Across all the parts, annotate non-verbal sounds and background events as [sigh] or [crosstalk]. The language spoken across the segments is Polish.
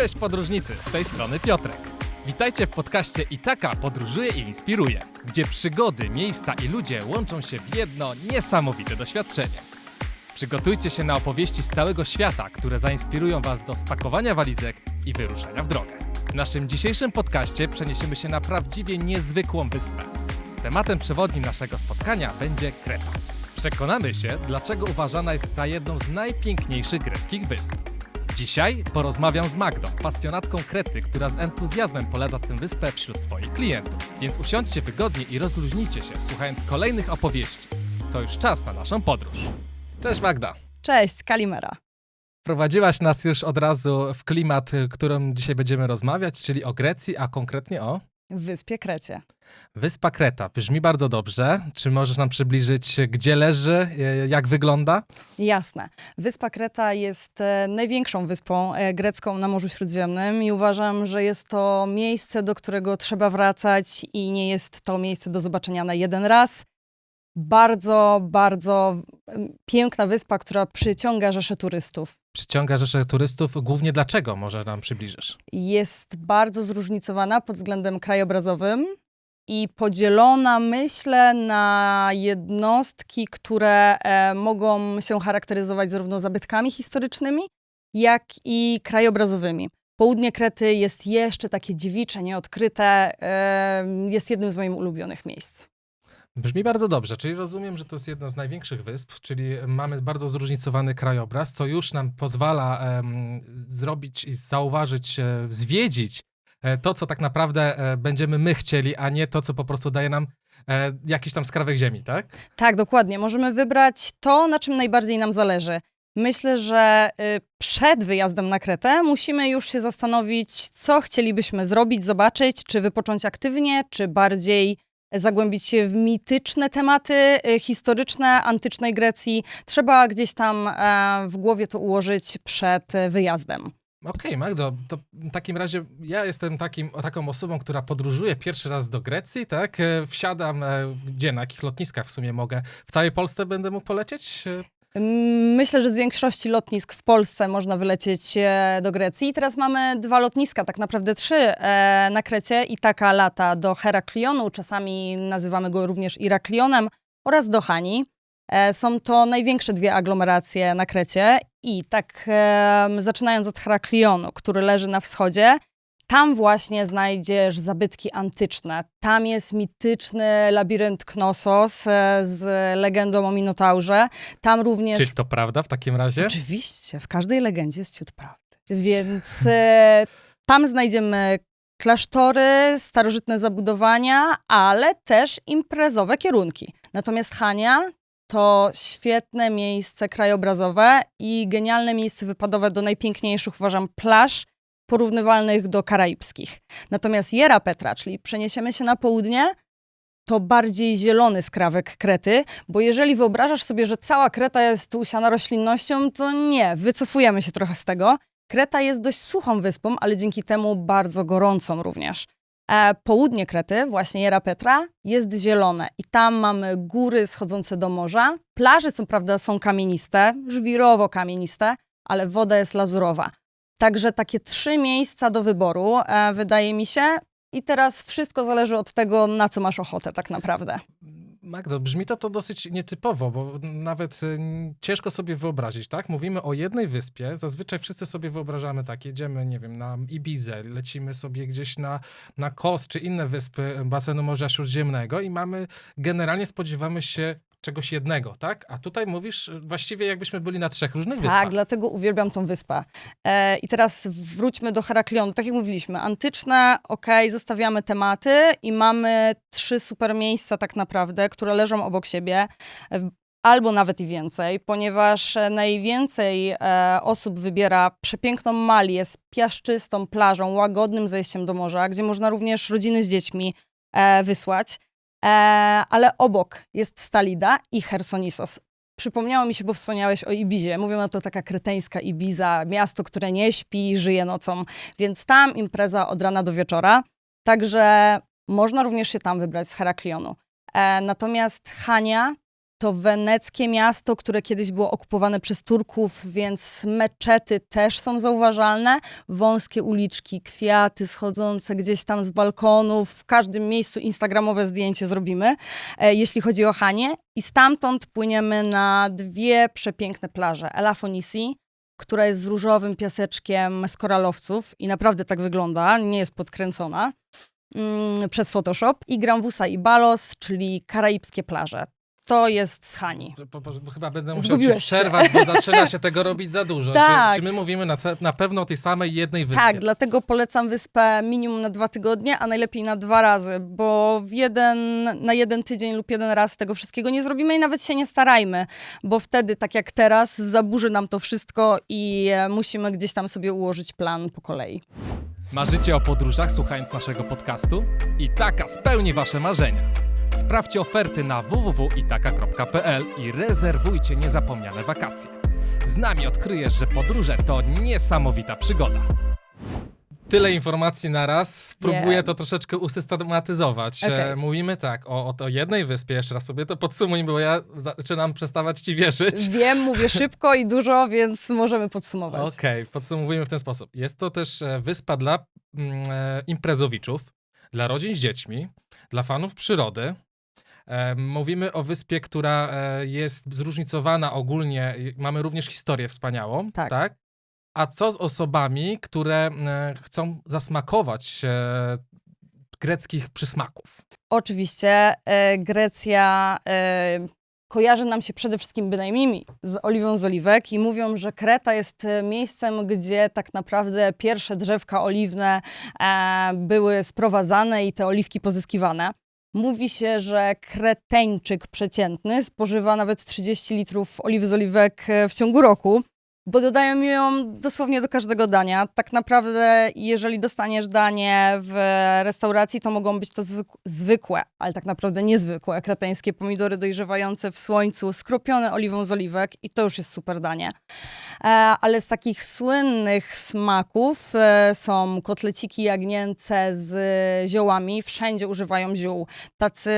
Cześć podróżnicy, z tej strony Piotrek. Witajcie w podcaście Itaka podróżuje i inspiruje, gdzie przygody, miejsca i ludzie łączą się w jedno niesamowite doświadczenie. Przygotujcie się na opowieści z całego świata, które zainspirują Was do spakowania walizek i wyruszenia w drogę. W naszym dzisiejszym podcaście przeniesiemy się na prawdziwie niezwykłą wyspę. Tematem przewodnim naszego spotkania będzie Kreta. Przekonamy się, dlaczego uważana jest za jedną z najpiękniejszych greckich wysp. Dzisiaj porozmawiam z Magdą, pasjonatką Krety, która z entuzjazmem poleca tę wyspę wśród swoich klientów. Więc usiądźcie wygodnie i rozluźnijcie się, słuchając kolejnych opowieści. To już czas na naszą podróż. Cześć Magda. Cześć, Kalimera. Prowadziłaś nas już od razu w klimat, którym dzisiaj będziemy rozmawiać, czyli o Grecji, a konkretnie o Wyspie Krecie. Wyspa Kreta. Brzmi bardzo dobrze. Czy możesz nam przybliżyć, gdzie leży, y, jak wygląda? Jasne. Wyspa Kreta jest e, największą wyspą e, grecką na Morzu Śródziemnym i uważam, że jest to miejsce, do którego trzeba wracać i nie jest to miejsce do zobaczenia na jeden raz. Bardzo, bardzo piękna wyspa, która przyciąga rzesze turystów. Przyciąga rzesze turystów. Głównie dlaczego? Może nam przybliżysz? Jest bardzo zróżnicowana pod względem krajobrazowym i podzielona, myślę, na jednostki, które e, mogą się charakteryzować zarówno zabytkami historycznymi, jak i krajobrazowymi. Południe Krety jest jeszcze takie dziewicze, nieodkryte. E, jest jednym z moich ulubionych miejsc. Brzmi bardzo dobrze, czyli rozumiem, że to jest jedna z największych wysp, czyli mamy bardzo zróżnicowany krajobraz, co już nam pozwala zrobić i zauważyć, e, zwiedzić e, to, co tak naprawdę e, będziemy my chcieli, a nie to, co po prostu daje nam e, jakiś tam skrawek ziemi, tak? Tak, dokładnie. Możemy wybrać to, na czym najbardziej nam zależy. Myślę, że y, przed wyjazdem na Kretę musimy już się zastanowić, co chcielibyśmy zrobić, zobaczyć, czy wypocząć aktywnie, czy bardziej zagłębić się w mityczne tematy y, historyczne antycznej Grecji. Trzeba gdzieś tam e, w głowie to ułożyć przed wyjazdem. Okej, Magdo, to w takim razie ja jestem takim, taką osobą, która podróżuje pierwszy raz do Grecji, tak? E, Wsiadam, e, gdzie, na jakich lotniskach w sumie mogę? W całej Polsce będę mógł polecieć? Myślę, że z większości lotnisk w Polsce można wylecieć e, do Grecji. Teraz mamy dwa lotniska, tak naprawdę trzy e, na Krecie. I taka lata do Heraklionu, czasami nazywamy go również Iraklionem, oraz do Hani. E, Są to największe dwie aglomeracje na Krecie. I tak zaczynając od Heraklionu, który leży na wschodzie, tam właśnie znajdziesz zabytki antyczne. Tam jest mityczny labirynt Knossos e, z legendą o Minotaurze. Tam również Czy to prawda w takim razie? Oczywiście, w każdej legendzie jest ciut prawdy. Więc e, tam znajdziemy klasztory, starożytne zabudowania, ale też imprezowe kierunki. Natomiast Hania to świetne miejsce krajobrazowe i genialne miejsce wypadowe do najpiękniejszych, uważam, plaż porównywalnych do karaibskich. Natomiast Jera Petra, czyli przeniesiemy się na południe, to bardziej zielony skrawek Krety, bo jeżeli wyobrażasz sobie, że cała Kreta jest usiana roślinnością, to nie, wycofujemy się trochę z tego. Kreta jest dość suchą wyspą, ale dzięki temu bardzo gorącą również. E, południe Krety, właśnie Jera Petra, jest zielone i tam mamy góry schodzące do morza. Plaże, co prawda, są kamieniste, żwirowo kamieniste, ale woda jest lazurowa. Także takie trzy miejsca do wyboru, e, wydaje mi się. I teraz wszystko zależy od tego, na co masz ochotę tak naprawdę. Magdo, brzmi to, to dosyć nietypowo, bo nawet y, ciężko sobie wyobrazić, tak? Mówimy o jednej wyspie, zazwyczaj wszyscy sobie wyobrażamy tak, jedziemy, nie wiem, na Ibizę, lecimy sobie gdzieś na, na Kos czy inne wyspy basenu Morza Śródziemnego i mamy, generalnie spodziewamy się czegoś jednego, tak? A tutaj mówisz y, właściwie jakbyśmy byli na trzech różnych wyspach. Tak, dlatego uwielbiam tą wyspę. E, I teraz wróćmy do Heraklionu. Tak jak mówiliśmy, antyczne, okej, zostawiamy tematy i mamy trzy super miejsca tak naprawdę, które leżą obok siebie. Albo nawet i więcej, ponieważ e, najwięcej e, osób wybiera przepiękną Malię z piaszczystą plażą, łagodnym zejściem do morza, gdzie można również rodziny z dziećmi e, wysłać. E, ale obok jest Stalida i Chersonisos. Przypomniało mi się, bo wspomniałeś o Ibizie. Mówią, to taka kreteńska Ibiza, miasto, które nie śpi, żyje nocą. Więc tam impreza od rana do wieczora. Także można również się tam wybrać z Heraklionu. E, natomiast Hania to weneckie miasto, które kiedyś było okupowane przez Turków, więc meczety też są zauważalne. Wąskie uliczki, kwiaty schodzące gdzieś tam z balkonów. W każdym miejscu instagramowe zdjęcie zrobimy, e, jeśli chodzi o Hanie. I stamtąd płyniemy na dwie przepiękne plaże. Elafonisi, która jest z różowym piaseczkiem z koralowców i naprawdę tak wygląda, nie jest podkręcona mm, przez Photoshop. I Granvusa i Balos, czyli karaibskie plaże. To jest z Hani. Po, po, bo chyba będę musiał Zgubiłeś się. przerwać, bo [laughs] zaczyna się tego robić za dużo. Tak. Czy, czy my mówimy na, na pewno o tej samej jednej wyspie? Tak, dlatego polecam wyspę minimum na dwa tygodnie, a najlepiej na dwa razy, bo w jeden, na jeden tydzień lub jeden raz tego wszystkiego nie zrobimy i nawet się nie starajmy, bo wtedy, tak jak teraz, zaburzy nam to wszystko i e, musimy gdzieś tam sobie ułożyć plan po kolei. Marzycie o podróżach słuchając naszego podcastu? I taka spełni wasze marzenia. Sprawdźcie oferty na www.itaka.pl i rezerwujcie niezapomniane wakacje. Z nami odkryjesz, że podróże to niesamowita przygoda. Tyle informacji na raz. Spróbuję to troszeczkę usystematyzować. Okej. E, Mówimy tak o, o jednej wyspie, jeszcze raz sobie to podsumuj, bo ja zaczynam przestawać ci wierzyć. Wiem, mówię [laughs] szybko i dużo, więc możemy podsumować. Okej, podsumowujmy w ten sposób. Jest to też e, wyspa dla mm, e, imprezowiczów, dla rodzin z dziećmi, dla fanów przyrody. E, Mówimy o wyspie, która e, jest zróżnicowana ogólnie. Mamy również historię wspaniałą, tak? Tak. A co z osobami, które e, chcą zasmakować greckich przysmaków? Oczywiście Grecja kojarzy nam się przede wszystkim bynajmniej z oliwą z oliwek i mówią, że Kreta jest e, miejscem, gdzie tak naprawdę pierwsze drzewka oliwne e, były sprowadzane i te oliwki pozyskiwane. Mówi się, że kreteńczyk przeciętny spożywa nawet 30 litrów oliwy z oliwek e, w ciągu roku. Bo dodają ją dosłownie do każdego dania. Tak naprawdę, jeżeli dostaniesz danie w restauracji, to mogą być to zwyk- zwykłe, ale tak naprawdę niezwykłe, kreteńskie pomidory dojrzewające w słońcu, skropione oliwą z oliwek i to już jest super danie. E, ale z takich słynnych smaków e, są kotleciki jagnięce z ziołami. Wszędzie używają ziół. Tacy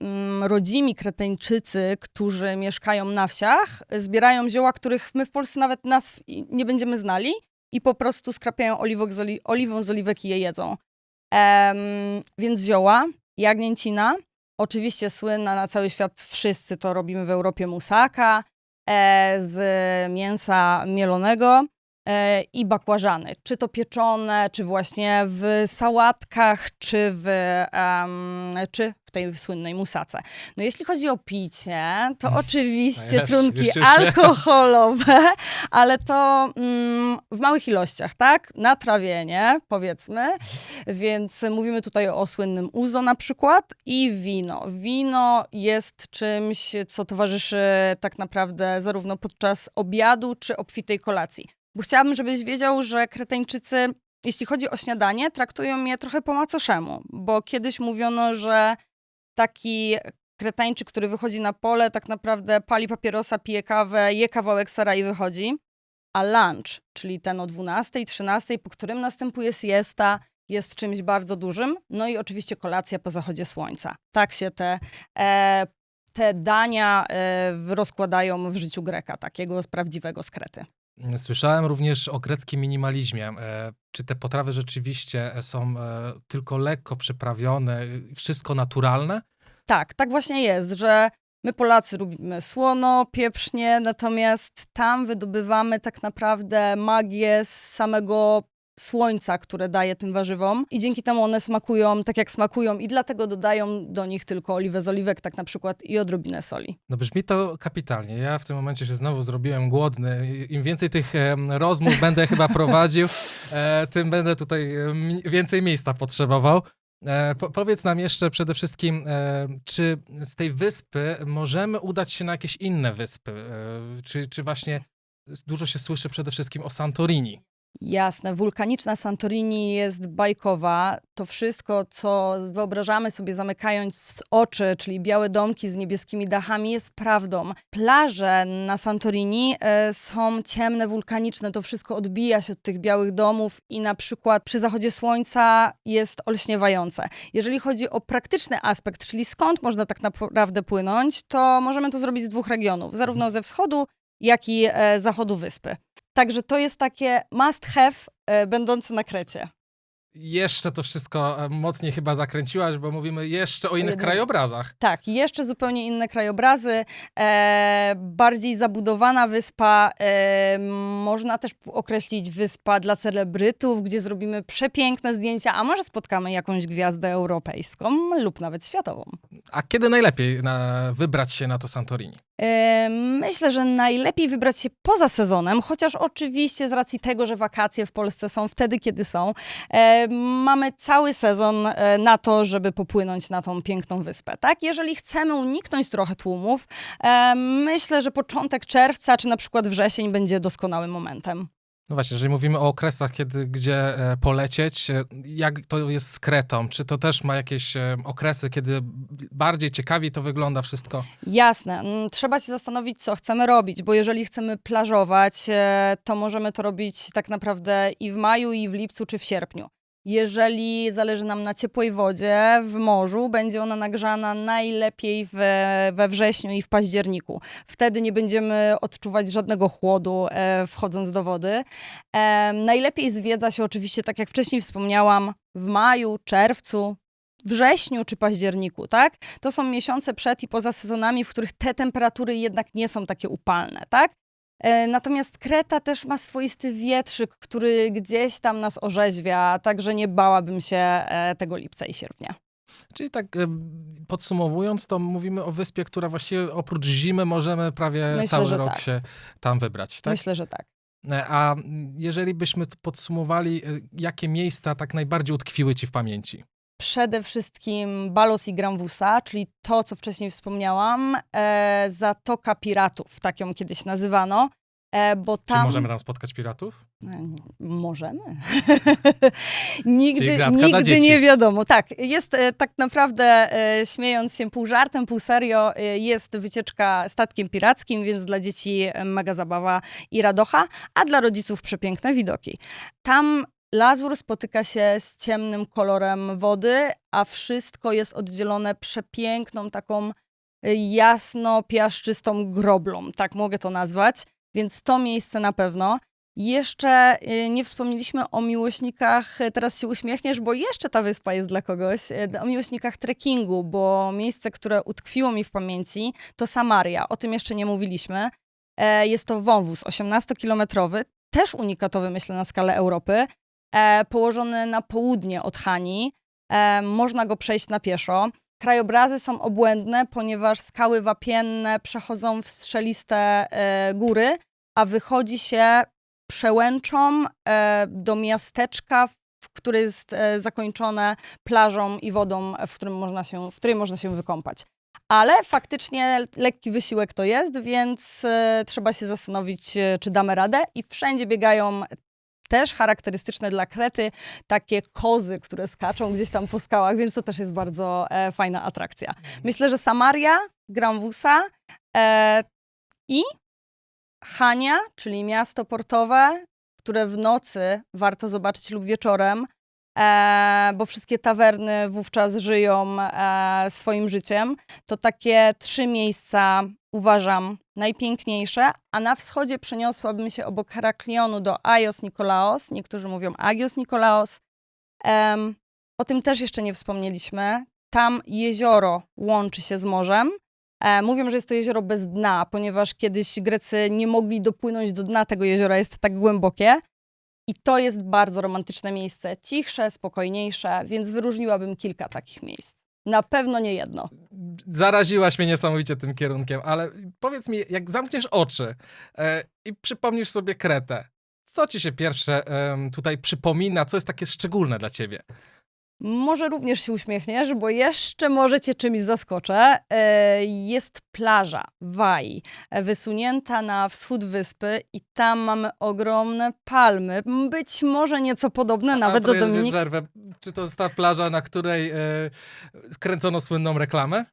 mm, rodzimi kreteńczycy, którzy mieszkają na wsiach, zbierają zioła, których my w Polsce nawet nazw nie będziemy znali i po prostu skrapiają oliwok z oli- oliwą z oliwek i je jedzą. Em, więc zioła, jagnięcina, oczywiście słynna na cały świat, wszyscy to robimy w Europie, musaka, e, z mięsa mielonego i bakłażany. Czy to pieczone, czy właśnie w sałatkach, czy w, em, czy w tej słynnej musace. No jeśli chodzi o picie, to Mm, oczywiście najlepsze, trunki już alkoholowe, [laughs] ale to mm, w małych ilościach, tak? Na trawienie, powiedzmy. Więc mówimy tutaj o słynnym uzo na przykład i wino. Wino jest czymś, co towarzyszy tak naprawdę zarówno podczas obiadu czy obfitej kolacji. Bo chciałabym, żebyś wiedział, że Kreteńczycy, jeśli chodzi o śniadanie, traktują je trochę po macoszemu, bo kiedyś mówiono, że taki Kretańczyk, który wychodzi na pole, tak naprawdę pali papierosa, pije kawę, je kawałek sera i wychodzi. A lunch, czyli ten o 12, 13, po którym następuje siesta, jest czymś bardzo dużym. No i oczywiście kolacja po zachodzie słońca. Tak się te, e, te dania e, rozkładają w życiu Greka, takiego prawdziwego z Krety. Słyszałem również o greckim minimalizmie. E, Czy te potrawy rzeczywiście są e, tylko lekko przyprawione, wszystko naturalne? Tak, tak właśnie jest, że my Polacy lubimy słono, pieprznie, natomiast tam wydobywamy tak naprawdę magię z samego słońca, które daje tym warzywom i dzięki temu one smakują tak jak smakują i dlatego dodają do nich tylko oliwę z oliwek, tak na przykład i odrobinę soli. No brzmi to kapitalnie. Ja w tym momencie się znowu zrobiłem głodny. Im więcej tych rozmów będę chyba [laughs] prowadził, e, tym będę tutaj więcej miejsca potrzebował. E, po, powiedz nam jeszcze przede wszystkim, e, czy z tej wyspy możemy udać się na jakieś inne wyspy? Czy, czy właśnie dużo się słyszy przede wszystkim o Santorini? Jasne, wulkaniczna Santorini jest bajkowa. To wszystko, co wyobrażamy sobie zamykając oczy, czyli białe domki z niebieskimi dachami, jest prawdą. Plaże na Santorini e, są ciemne, wulkaniczne. To wszystko odbija się od tych białych domów i na przykład przy zachodzie słońca jest olśniewające. Jeżeli chodzi o praktyczny aspekt, czyli skąd można tak naprawdę płynąć, to możemy to zrobić z dwóch regionów, zarówno ze wschodu, jak i e, zachodu wyspy. Także to jest takie must have e, będące na Krecie. Jeszcze to wszystko e, mocniej chyba zakręciłaś, bo mówimy jeszcze o innych jednym- krajobrazach. Tak, jeszcze zupełnie inne krajobrazy, e, bardziej zabudowana wyspa, e, można też określić wyspa dla celebrytów, gdzie zrobimy przepiękne zdjęcia, a może spotkamy jakąś gwiazdę europejską lub nawet światową. A kiedy najlepiej na, wybrać się na to Santorini? E, Myślę, że najlepiej wybrać się poza sezonem, chociaż oczywiście z racji tego, że wakacje w Polsce są wtedy, kiedy są, e, mamy cały sezon e, na to, żeby popłynąć na tą piękną wyspę. Tak? Jeżeli chcemy uniknąć trochę tłumów, e, myślę, że początek czerwca czy na przykład wrzesień będzie doskonałym momentem. No właśnie, jeżeli mówimy o okresach, kiedy, gdzie e, polecieć, jak to jest z Kretą? Czy to też ma jakieś okresy, kiedy bardziej ciekawiej to wygląda wszystko? Jasne, mm, trzeba się zastanowić, co chcemy robić, bo jeżeli chcemy plażować, to możemy to robić tak naprawdę i w maju, i w lipcu, czy w sierpniu. Jeżeli zależy nam na ciepłej wodzie w morzu, będzie ona nagrzana najlepiej we, we wrześniu i w październiku. Wtedy nie będziemy odczuwać żadnego chłodu e, wchodząc do wody. E, najlepiej zwiedza się oczywiście, tak jak wcześniej wspomniałam, w maju, czerwcu, wrześniu czy październiku, tak? To są miesiące przed i poza sezonami, w których te temperatury jednak nie są takie upalne, tak? E, Natomiast Kreta też ma swoisty wietrzyk, który gdzieś tam nas orzeźwia, także nie bałabym się e, tego lipca i sierpnia. Czyli tak e, podsumowując, to mówimy o wyspie, która właściwie oprócz zimy możemy prawie Myślę, cały rok tak. się tam wybrać, tak? Myślę, że tak. A jeżeli byśmy podsumowali, jakie miejsca tak najbardziej utkwiły ci w pamięci? Przede wszystkim Balos i Gramvusa, czyli to, co wcześniej wspomniałam, e, Zatoka Piratów, tak ją kiedyś nazywano, e, bo Czy tam... możemy tam spotkać piratów? E, Możemy. [laughs] nigdy nigdy nie wiadomo. Tak, jest e, tak naprawdę, e, śmiejąc się pół żartem, pół serio, e, jest wycieczka statkiem pirackim, więc dla dzieci e, mega zabawa i radocha, a dla rodziców przepiękne widoki. Tam lazur spotyka się z ciemnym kolorem wody, a wszystko jest oddzielone przepiękną taką e, jasno-piaszczystą groblą, tak mogę to nazwać. Więc to miejsce na pewno. Jeszcze y, nie wspomnieliśmy o miłośnikach, y, teraz się uśmiechniesz, bo jeszcze ta wyspa jest dla kogoś, y, o miłośnikach trekkingu, bo miejsce, które utkwiło mi w pamięci, to Samaria. O tym jeszcze nie mówiliśmy. E, Jest to wąwóz 18-kilometrowy, też unikatowy, myślę, na skalę Europy, położony na południe od Hani. E, Można go przejść na pieszo. Krajobrazy są obłędne, ponieważ skały wapienne przechodzą w strzeliste e, góry, a wychodzi się przełęczą e, do miasteczka, które jest e, zakończone plażą i wodą, w, którym można się, w której można się wykąpać. Ale faktycznie lekki wysiłek to jest, więc e, trzeba się zastanowić, e, czy damy radę. I wszędzie biegają też charakterystyczne dla Krety takie kozy, które skaczą gdzieś tam po skałach, więc to też jest bardzo e, fajna atrakcja. Myślę, że Samaria, Gramvusa e, i Hania, czyli miasto portowe, które w nocy warto zobaczyć lub wieczorem, e, bo wszystkie tawerny wówczas żyją e, swoim życiem. To takie trzy miejsca uważam najpiękniejsze, a na wschodzie przeniosłabym się obok Heraklionu do Aios Nikolaos. Niektórzy mówią Agios Nikolaos. Em, o tym też jeszcze nie wspomnieliśmy. Tam jezioro łączy się z morzem. E, mówią, że jest to jezioro bez dna, ponieważ kiedyś Grecy nie mogli dopłynąć do dna tego jeziora, jest tak głębokie. I to jest bardzo romantyczne miejsce, cichsze, spokojniejsze, więc wyróżniłabym kilka takich miejsc. Na pewno nie jedno. Zaraziłaś mnie niesamowicie tym kierunkiem, ale powiedz mi, jak zamkniesz oczy e, i przypomnisz sobie Kretę, co ci się pierwsze em, tutaj przypomina, co jest takie szczególne dla ciebie? Może również się uśmiechniesz, bo jeszcze może cię czymś zaskoczę. E, Jest plaża Wai, e, wysunięta na wschód wyspy i tam mamy ogromne palmy, być może nieco podobne nawet A, do to jest, że Dominik. Przerwę. Czy to jest ta plaża, na której e, skręcono słynną reklamę?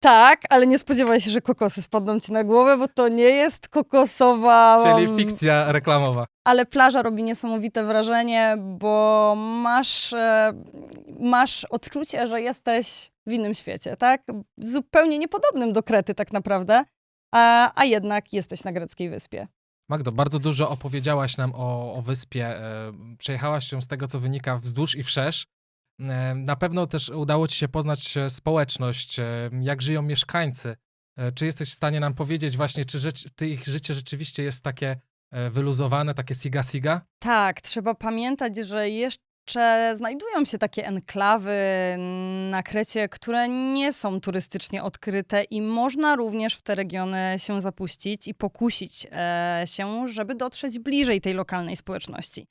Tak, ale nie spodziewaj się, że kokosy spadną ci na głowę, bo to nie jest kokosowa... Czyli um, fikcja reklamowa. ale plaża robi niesamowite wrażenie, bo masz, e, masz odczucie, że jesteś w innym świecie, tak? Zupełnie niepodobnym do Krety tak naprawdę, a, a jednak jesteś na greckiej wyspie. Magdo, bardzo dużo opowiedziałaś nam o, o wyspie. e, Przejechałaś się z tego, co wynika wzdłuż i wszerz. Na pewno też udało ci się poznać e, społeczność, e, jak żyją mieszkańcy. E, Czy jesteś w stanie nam powiedzieć właśnie, czy, rzecz, czy ich życie rzeczywiście jest takie wyluzowane, takie siga-siga? Tak, trzeba pamiętać, że jeszcze znajdują się takie enklawy na Krecie, które nie są turystycznie odkryte i można również w te regiony się zapuścić i pokusić się, żeby dotrzeć bliżej tej lokalnej społeczności.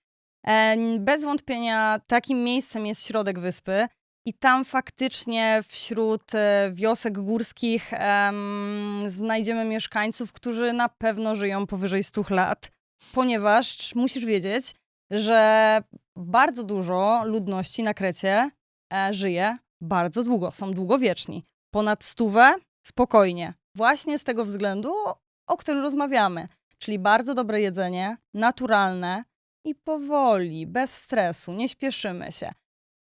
Bez wątpienia takim miejscem jest środek wyspy i tam faktycznie wśród e, wiosek górskich em, znajdziemy mieszkańców, którzy na pewno żyją powyżej 100 lat, ponieważ musisz wiedzieć, że bardzo dużo ludności na Krecie e, żyje bardzo długo, są długowieczni. Ponad stówę spokojnie. Właśnie z tego względu, o którym rozmawiamy. Czyli bardzo dobre jedzenie, naturalne i powoli, bez stresu, nie śpieszymy się.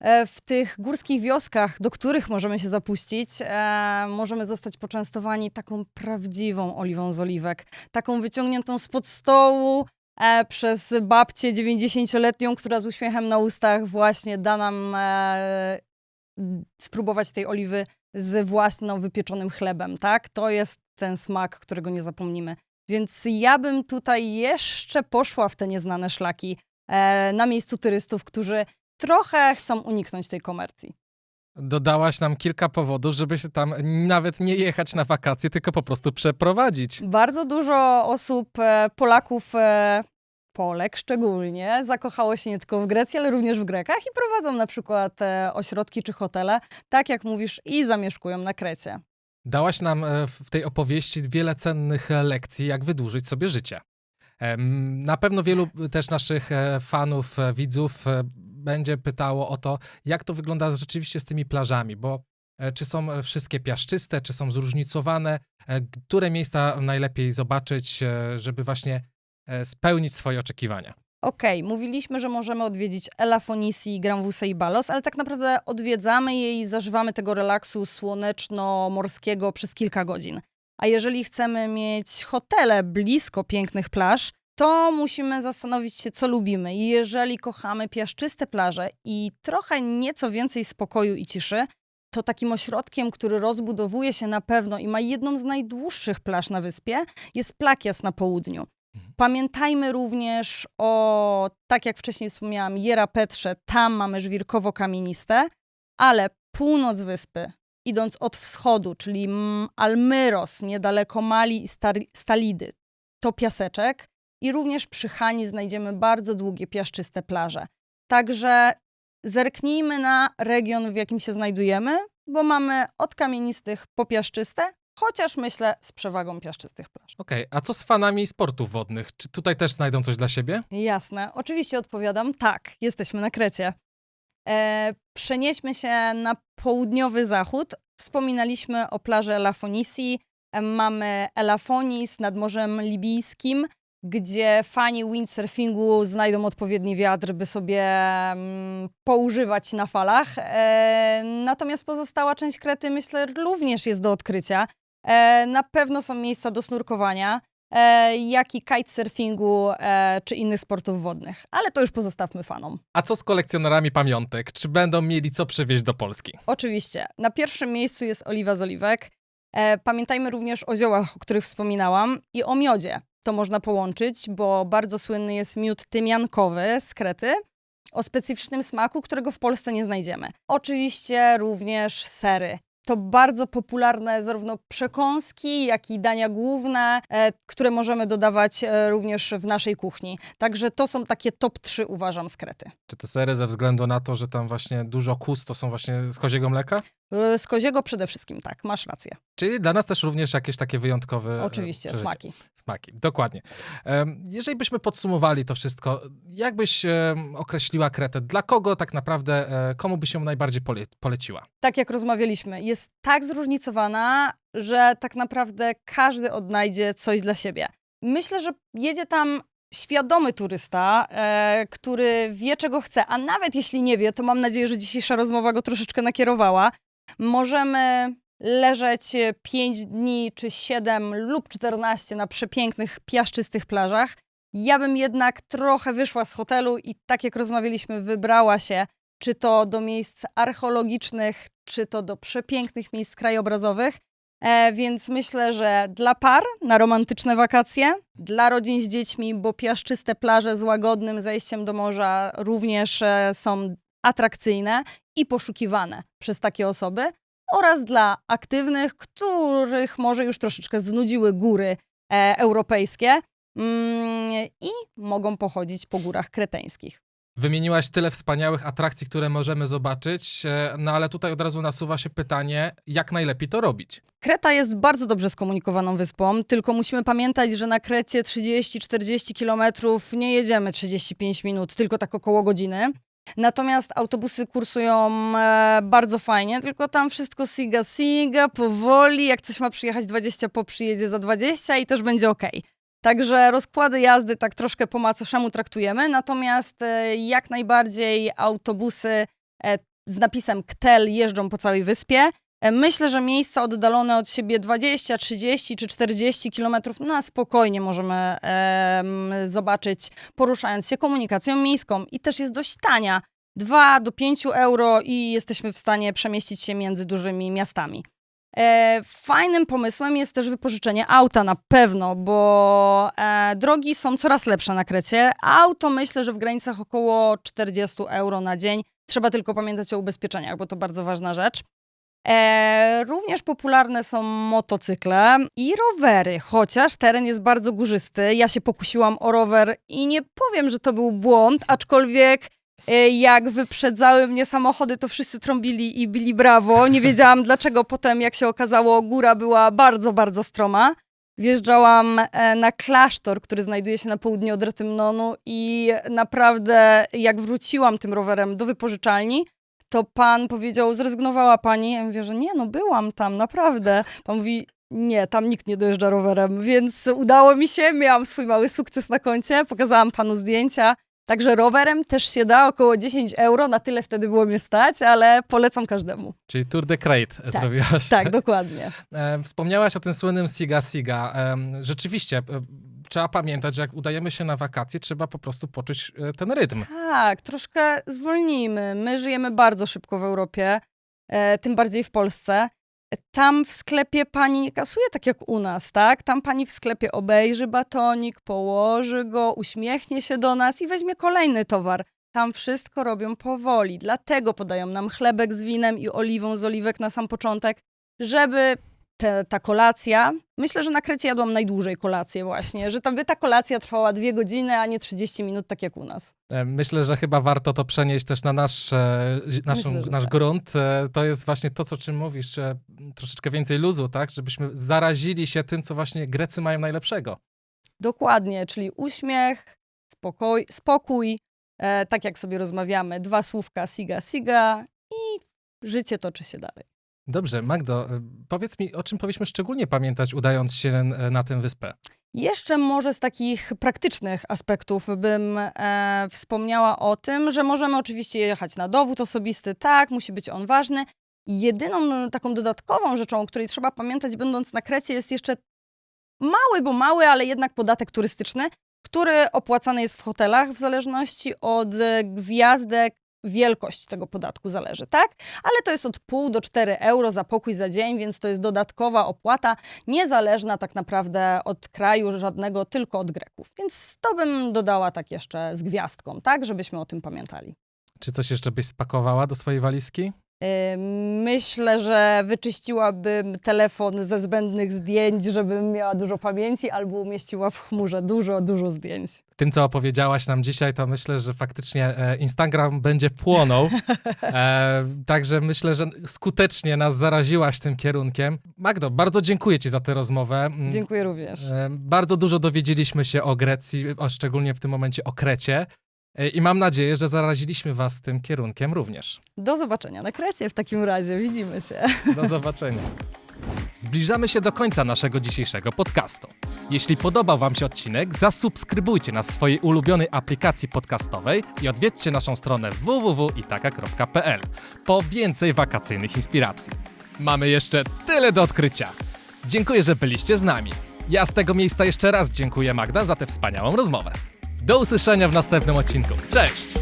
E, W tych górskich wioskach, do których możemy się zapuścić, e, możemy zostać poczęstowani taką prawdziwą oliwą z oliwek. Taką wyciągniętą spod stołu e, przez babcię 90-letnią, która z uśmiechem na ustach właśnie da nam e, spróbować tej oliwy z własną wypieczonym chlebem, tak? To jest ten smak, którego nie zapomnimy. Więc ja bym tutaj jeszcze poszła w te nieznane szlaki e, na miejscu turystów, którzy trochę chcą uniknąć tej komercji. Dodałaś nam kilka powodów, żeby się tam nawet nie jechać na wakacje, tylko po prostu przeprowadzić. Bardzo dużo osób, e, Polaków, e, Polek szczególnie, zakochało się nie tylko w Grecji, ale również w Grekach i prowadzą na przykład e, ośrodki czy hotele, tak jak mówisz, i zamieszkują na Krecie. Dałaś nam e, w tej opowieści wiele cennych e, lekcji, jak wydłużyć sobie życie. Na pewno wielu też naszych e, fanów, e, widzów e, będzie pytało o to, jak to wygląda rzeczywiście z tymi plażami, bo e, czy są e, wszystkie piaszczyste, czy są zróżnicowane, e, które miejsca najlepiej zobaczyć, e, żeby właśnie e, spełnić swoje oczekiwania. Okej, mówiliśmy, że możemy odwiedzić Elafonisi, Granvusę i Balos, ale tak naprawdę odwiedzamy je i zażywamy tego relaksu słoneczno-morskiego przez kilka godzin. A jeżeli chcemy mieć hotele blisko pięknych plaż, to musimy zastanowić się, co lubimy. I jeżeli kochamy piaszczyste plaże i trochę nieco więcej spokoju i ciszy, to takim ośrodkiem, który rozbudowuje się na pewno i ma jedną z najdłuższych plaż na wyspie, jest Plakias na południu. Pamiętajmy również o, tak jak wcześniej wspomniałam, Jera Petrze, tam mamy żwirkowo-kamieniste, ale północ wyspy, idąc od wschodu, czyli Almyros, niedaleko Mali i Stalidy, to piaseczek. I również przy Hani znajdziemy bardzo długie, piaszczyste plaże. Także zerknijmy na region, w jakim się znajdujemy, bo mamy od kamienistych po piaszczyste, chociaż myślę z przewagą piaszczystych plaż. Okej, a co z fanami sportów wodnych? Czy tutaj też znajdą coś dla siebie? Jasne, oczywiście odpowiadam tak, jesteśmy na Krecie. E, przenieśmy się na południowy zachód. Wspominaliśmy o plaży Elafonisi. E, mamy Elafonis nad Morzem Libijskim, gdzie fani windsurfingu znajdą odpowiedni wiatr, by sobie mm, poużywać na falach. E, natomiast pozostała część Krety, myślę, również jest do odkrycia. E, na pewno są miejsca do snurkowania e, jak i kitesurfingu e, czy innych sportów wodnych. Ale to już pozostawmy fanom. A co z kolekcjonerami pamiątek? Czy będą mieli co przywieźć do Polski? Oczywiście, na pierwszym miejscu jest oliwa z oliwek. Pamiętajmy również o ziołach, o których wspominałam i o miodzie. To można połączyć, bo bardzo słynny jest miód tymiankowy z Krety o specyficznym smaku, którego w Polsce nie znajdziemy. Oczywiście również sery. To bardzo popularne zarówno przekąski, jak i dania główne, e, które możemy dodawać e, również w naszej kuchni. Także to są takie top 3 uważam z Krety. Czy te sery ze względu na to, że tam właśnie dużo kus to są właśnie z koziego mleka? E, Z koziego przede wszystkim, tak, masz rację. Czyli dla nas też również jakieś takie wyjątkowe e, Oczywiście, przeżycie. smaki. Smaki, dokładnie. Jeżeli byśmy podsumowali to wszystko, jak byś określiła Kretę? Dla kogo tak naprawdę, e, komu by się najbardziej pole poleciła? tak jak rozmawialiśmy, jest tak zróżnicowana, że tak naprawdę każdy odnajdzie coś dla siebie. Myślę, że jedzie tam świadomy turysta, e, który wie, czego chce, a nawet jeśli nie wie, to mam nadzieję, że dzisiejsza rozmowa go troszeczkę nakierowała. Możemy leżeć 5 dni, czy 7 lub 14 na przepięknych, piaszczystych plażach. Ja bym jednak trochę wyszła z hotelu i tak jak rozmawialiśmy, wybrała się czy to do miejsc archeologicznych, czy to do przepięknych miejsc krajobrazowych. E, więc myślę, że dla par na romantyczne wakacje, dla rodzin z dziećmi, bo piaszczyste plaże z łagodnym zejściem do morza również e, są atrakcyjne i poszukiwane przez takie osoby, oraz dla aktywnych, których może już troszeczkę znudziły góry e, europejskie mm, i mogą pochodzić po górach kreteńskich. Wymieniłaś tyle wspaniałych atrakcji, które możemy zobaczyć, e, no ale tutaj od razu nasuwa się pytanie, jak najlepiej to robić? Kreta jest bardzo dobrze skomunikowaną wyspą, tylko musimy pamiętać, że na Krecie 30-40 kilometrów nie jedziemy 35 minut, tylko tak około godziny. Natomiast autobusy kursują e, bardzo fajnie, tylko tam wszystko siga siga, powoli, jak coś ma przyjechać 20 po, przyjedzie za 20 i też będzie ok. Także rozkłady jazdy tak troszkę po macoszemu traktujemy, natomiast e, jak najbardziej autobusy e, z napisem KTEL jeżdżą po całej wyspie. E, Myślę, że miejsca oddalone od siebie 20, 30 czy 40 kilometrów na spokojnie możemy em, zobaczyć, poruszając się komunikacją miejską. I też jest dość tania. 2 do 5 euro i jesteśmy w stanie przemieścić się między dużymi miastami. E, fajnym pomysłem jest też wypożyczenie auta na pewno, bo e, drogi są coraz lepsze na Krecie. Auto myślę, że w granicach około 40 euro na dzień. Trzeba tylko pamiętać o ubezpieczeniach, bo to bardzo ważna rzecz. E, również popularne są motocykle i rowery, chociaż teren jest bardzo górzysty. Ja się pokusiłam o rower i nie powiem, że to był błąd, aczkolwiek e, jak wyprzedzały mnie samochody, to wszyscy trąbili i bili brawo. Nie [laughs] wiedziałam dlaczego. Potem, jak się okazało, góra była bardzo, bardzo stroma. Wjeżdżałam e, na klasztor, który znajduje się na południe od Retymnonu i naprawdę jak wróciłam tym rowerem do wypożyczalni, to pan powiedział, zrezygnowała pani. Ja mówię, że nie, no byłam tam, naprawdę. Pan mówi, nie, tam nikt nie dojeżdża rowerem, więc udało mi się, miałam swój mały sukces na koncie, pokazałam panu zdjęcia. Także rowerem też się da, około 10 euro, na tyle wtedy było mnie stać, ale polecam każdemu. Czyli Tour de Crate e, Tak, zrobiłaś. Tak, dokładnie. [laughs] E, Wspomniałaś o tym słynnym Siga Siga. Rzeczywiście, e, trzeba pamiętać, że jak udajemy się na wakacje, trzeba po prostu poczuć e, ten rytm. Tak, troszkę zwolnijmy. My żyjemy bardzo szybko w Europie, e, tym bardziej w Polsce. Tam w sklepie pani kasuje tak jak u nas, tak? Tam pani w sklepie obejrzy batonik, położy go, uśmiechnie się do nas i weźmie kolejny towar. Tam wszystko robią powoli, dlatego podają nam chlebek z winem i oliwą z oliwek na sam początek, żeby te, ta kolacja, myślę, że na Krecie jadłam najdłużej kolację właśnie, że tam by ta kolacja trwała dwie godziny, a nie 30 minut, tak jak u nas. E, Myślę, że chyba warto to przenieść też na nasz, e, naszą, Myślę, nasz tak. grunt. E, To jest właśnie to, co czym mówisz, troszeczkę więcej luzu, tak? Żebyśmy zarazili się tym, co właśnie Grecy mają najlepszego. Dokładnie, czyli uśmiech, spokoj, spokój, e, tak jak sobie rozmawiamy, dwa słówka siga siga i życie toczy się dalej. Dobrze, Magdo, e, powiedz mi, o czym powinniśmy szczególnie pamiętać, udając się e, na tę wyspę? Jeszcze może z takich praktycznych aspektów bym e, wspomniała o tym, że możemy oczywiście jechać na dowód osobisty, tak, musi być on ważny. Jedyną taką dodatkową rzeczą, o której trzeba pamiętać, będąc na Krecie, jest jeszcze mały, bo mały, ale jednak podatek turystyczny, który opłacany jest w hotelach w zależności od e, gwiazdek. Wielkość tego podatku zależy, tak? Ale to jest od pół do 4 euro za pokój za dzień, więc to jest dodatkowa opłata, niezależna tak naprawdę od kraju żadnego, tylko od Greków. Więc to bym dodała tak jeszcze z gwiazdką, tak? Żebyśmy o tym pamiętali. Czy coś jeszcze byś spakowała do swojej walizki? Myślę, że wyczyściłabym telefon ze zbędnych zdjęć, żebym miała dużo pamięci, albo umieściła w chmurze dużo, dużo zdjęć. Tym, co opowiedziałaś nam dzisiaj, to myślę, że faktycznie e, Instagram będzie płonął. [laughs] E, także myślę, że skutecznie nas zaraziłaś tym kierunkiem. Magdo, bardzo dziękuję Ci za tę rozmowę. Mm, Dziękuję również. E, Bardzo dużo dowiedzieliśmy się o Grecji, a szczególnie w tym momencie o Krecie. E, I mam nadzieję, że zaraziliśmy Was tym kierunkiem również. Do zobaczenia na Krecie w takim razie. Widzimy się. [laughs] Do zobaczenia. Zbliżamy się do końca naszego dzisiejszego podcastu. Jeśli podobał Wam się odcinek, zasubskrybujcie nas w swojej ulubionej aplikacji podcastowej i odwiedźcie naszą stronę www.itaka.pl po więcej wakacyjnych inspiracji. Mamy jeszcze tyle do odkrycia. Dziękuję, że byliście z nami. Ja z tego miejsca jeszcze raz dziękuję Magda za tę wspaniałą rozmowę. Do usłyszenia w następnym odcinku. Cześć!